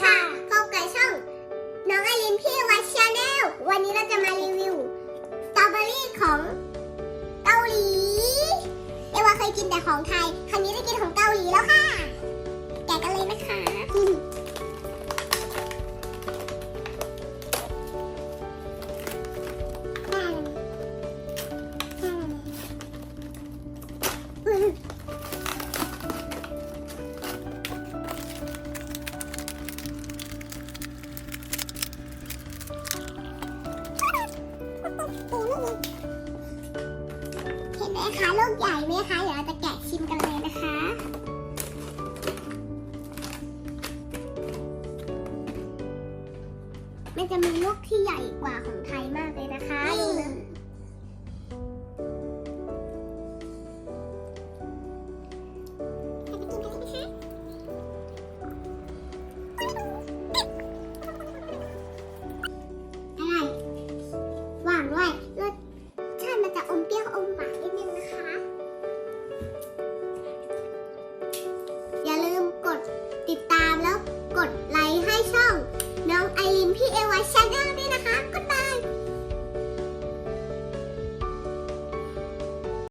ค่ะพบกับช่อง น้องไอรินพี่วัดชาแนลวันนี้เราจะมารีวิวสตรอเบอรี่ของเกาหลี เอวาเคยกินแต่ของไทย ครั้งนี้ได้กินของเกาหลีแล้วค่ะ เห็นไหมคะลูกใหญ่ไหมคะเดี๋ยวเราจะแกะชิมกันเลยนะคะมันจะมีลูกที่ใหญ่กว่าของไทย